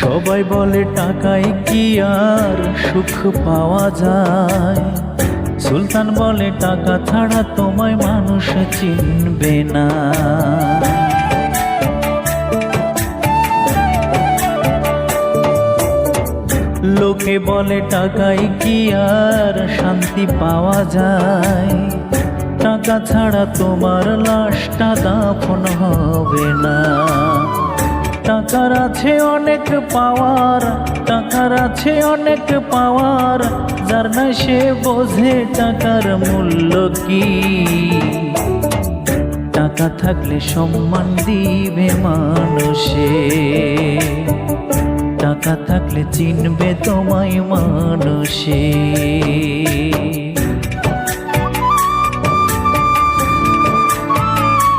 সবাই বলে টাকায় কি আর সুখ পাওয়া যায়? সুলতান বলে, টাকা ছাড়া তোমায় মানুষ চিনবে না। লোকে বলে, টাকায় কি আর শান্তি পাওয়া যায়? টাকা ছাড়া তোমার লাশটা দাফন হবে না। টাকার আছে অনেক পাওয়ার, টাকার আছে অনেক পাওয়ার, যার না সে বোঝে টাকার মূল্য কি। টাকা থাকলে সম্মান দিবে মানুষে, টাকা থাকলে চিনবে তোমায় মানুষে।